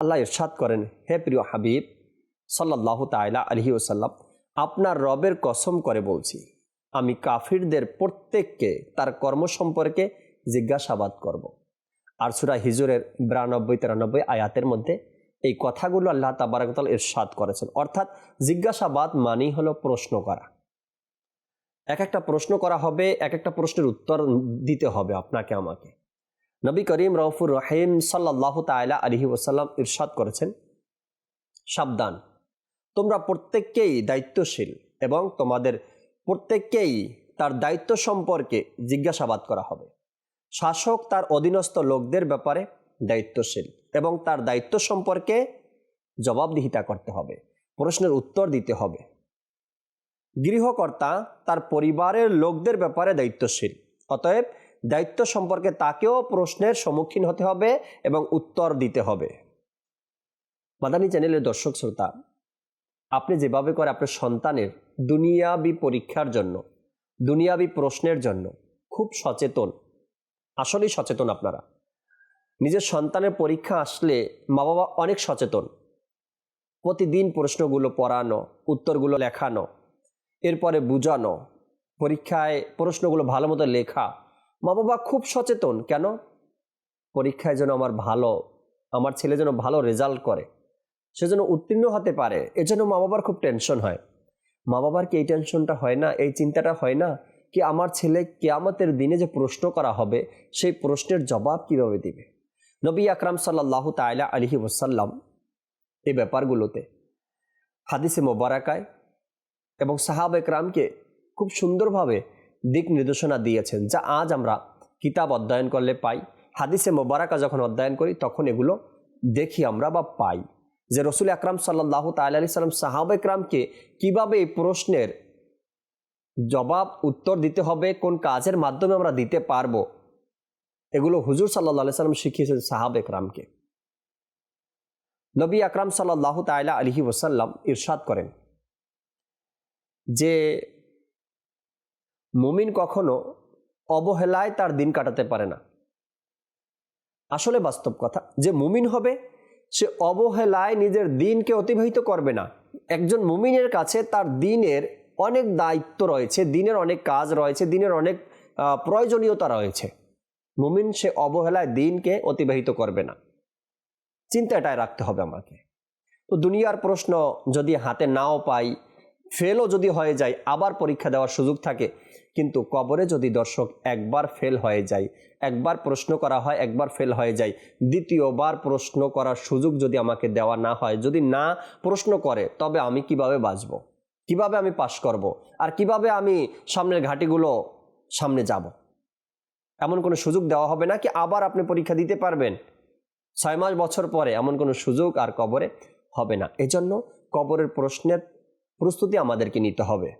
আল্লাহ ইরশাদ করেন, হে প্রিয় হাবিব সাল্লাহ তাইলা আলহি ওসাল্লাম আপনার রবের কসম করে বলছি, আমি কাফিরদের প্রত্যেককে তার কর্ম সম্পর্কে জিজ্ঞাসাবাদ করব। আর সুরা হিজুরের বিরানব্বই, তিরানব্বই আয়াতের মধ্যে এই কথাগুলো আল্লাহ তাবারাকতাল ইরশাদ করেছেন। অর্থাৎ জিজ্ঞাসাবাদ মানেই হলো প্রশ্ন করা। এক একটা প্রশ্ন করা হবে, এক একটা প্রশ্নের উত্তর দিতে হবে আপনাকে, আমাকে। নবী করিম রফুর রহিম সাল্লাহ তাইলা আলহি ওসাল্লাম ইরশাদ করেছেন, সাবধান। তোমরা প্রত্যেককেই দায়িত্বশীল এবং তোমাদের প্রত্যেককেই তার দায়িত্ব সম্পর্কে জিজ্ঞাসাবাদ করা হবে। শাসক তার অধীনস্থ লোকদের ব্যাপারে দায়িত্বশীল এবং তার দায়িত্ব সম্পর্কে জবাবদিহিতা করতে হবে, প্রশ্নের উত্তর দিতে হবে। গৃহকর্তা তার পরিবারের লোকদের ব্যাপারে দায়িত্বশীল, অতএব দায়িত্ব সম্পর্কে তাকেও প্রশ্নের সম্মুখীন হতে হবে এবং উত্তর দিতে হবে। মাদানী চ্যানেলের দর্শক শ্রোতা, আপনি যেভাবে করে আপনার সন্তানের দুনিয়াবি পরীক্ষার জন্য, দুনিয়াবি প্রশ্নের জন্য খুব সচেতন, আসলেই সচেতন আপনারা। নিজের সন্তানের পরীক্ষা আসলে মা বাবা অনেক সচেতন। প্রতিদিন প্রশ্নগুলো পড়ানো, উত্তরগুলো লেখানো, এরপরে বুঝানো, পরীক্ষায় প্রশ্নগুলো ভালো মতো লেখা মা বাবা খুব সচেতন। কেন? পরীক্ষায় যেন আমার ভালো, আমার ছেলে যেন ভালো রেজাল্ট করে। সে যেন উত্তীর্ণ হতে পারে। এজন্য মা বাবার খুব টেনশন হয়। মা বাবার কি এই টেনশনটা হয় না? এই চিন্তাটা হয় না? কি আমার ছেলে কেয়ামতের দিনে যে প্রশ্ন করা হবে, সেই প্রশ্নের জবাব কীভাবে দিবে? নবী আকরাম সাল্লাহ তাইলা আলহি ওসাল্লাম এই ব্যাপারগুলোতে হাদিসে মোবারাকায় এবং সাহাব একরামকে খুব সুন্দরভাবে দিক নির্দেশনা দিয়েছেন, যা আজ আমরা কিতাব অধ্যয়ন করলে পাই। হাদিসে মোবারাকা যখন অধ্যয়ন করি, তখন এগুলো দেখি আমরা বা পাই। যে রসুল আকরাম সাল্লাহ তাল্লা সাল্লাম সাহাব একরামকে কীভাবে এই প্রশ্নের জবাব, উত্তর দিতে হবে, কোন কাজের মাধ্যমে আমরা দিতে পারব, এগুলো হুজুর সাল্লাহ সাল্লাম শিখিয়েছেন সাহাব একরামকে। নবী আকরাম সাল্লাহ তাইলা আলহি ওসাল্লাম ইরশাদ করেন যে মুমিন কখনো অবহেলায় তার দিন কাটাতে পারে না। আসলে বাস্তব কথা, যে মুমিন হবে, সে অবহেলায় নিজের দিনকে অতিবাহিত করবে না। একজন মুমিনের কাছে তার দিনের অনেক দায়িত্ব রয়েছে, দিনের অনেক কাজ রয়েছে, দিনের অনেক প্রয়োজনীয়তা রয়েছে। মুমিন সে অবহেলায় দিনকে অতিবাহিত করবে না। চিন্তা এটাই রাখতে হবে আমাকে। তো দুনিয়ার প্রশ্ন যদি হাতে নাও পাই ফেলও যদি হয়ে যায়, আবার পরীক্ষা দেওয়ার সুযোগ থাকে। কিন্তু কবরে যদি দর্শক একবার ফেল হয়ে যায়, একবার প্রশ্ন করা হয়, একবার ফেল হয়ে যায়, দ্বিতীয়বার প্রশ্ন করার সুযোগ যদি আমাকে দেওয়া না হয়, যদি না প্রশ্ন করে, তবে আমি কীভাবে বাঁচব? কীভাবে আমি পাশ করব? আর কীভাবে আমি সামনের ঘাটিগুলো সামনে যাব? এমন কোনো সুযোগ দেওয়া হবে না কি আবার আপনি পরীক্ষা দিতে পারবেন? ছয় মাস বছর পরে এমন কোনো সুযোগ আর কবরে হবে না। এজন্য কবরের প্রশ্নের প্রস্তুতি আমাদেরকে নিতে হবে।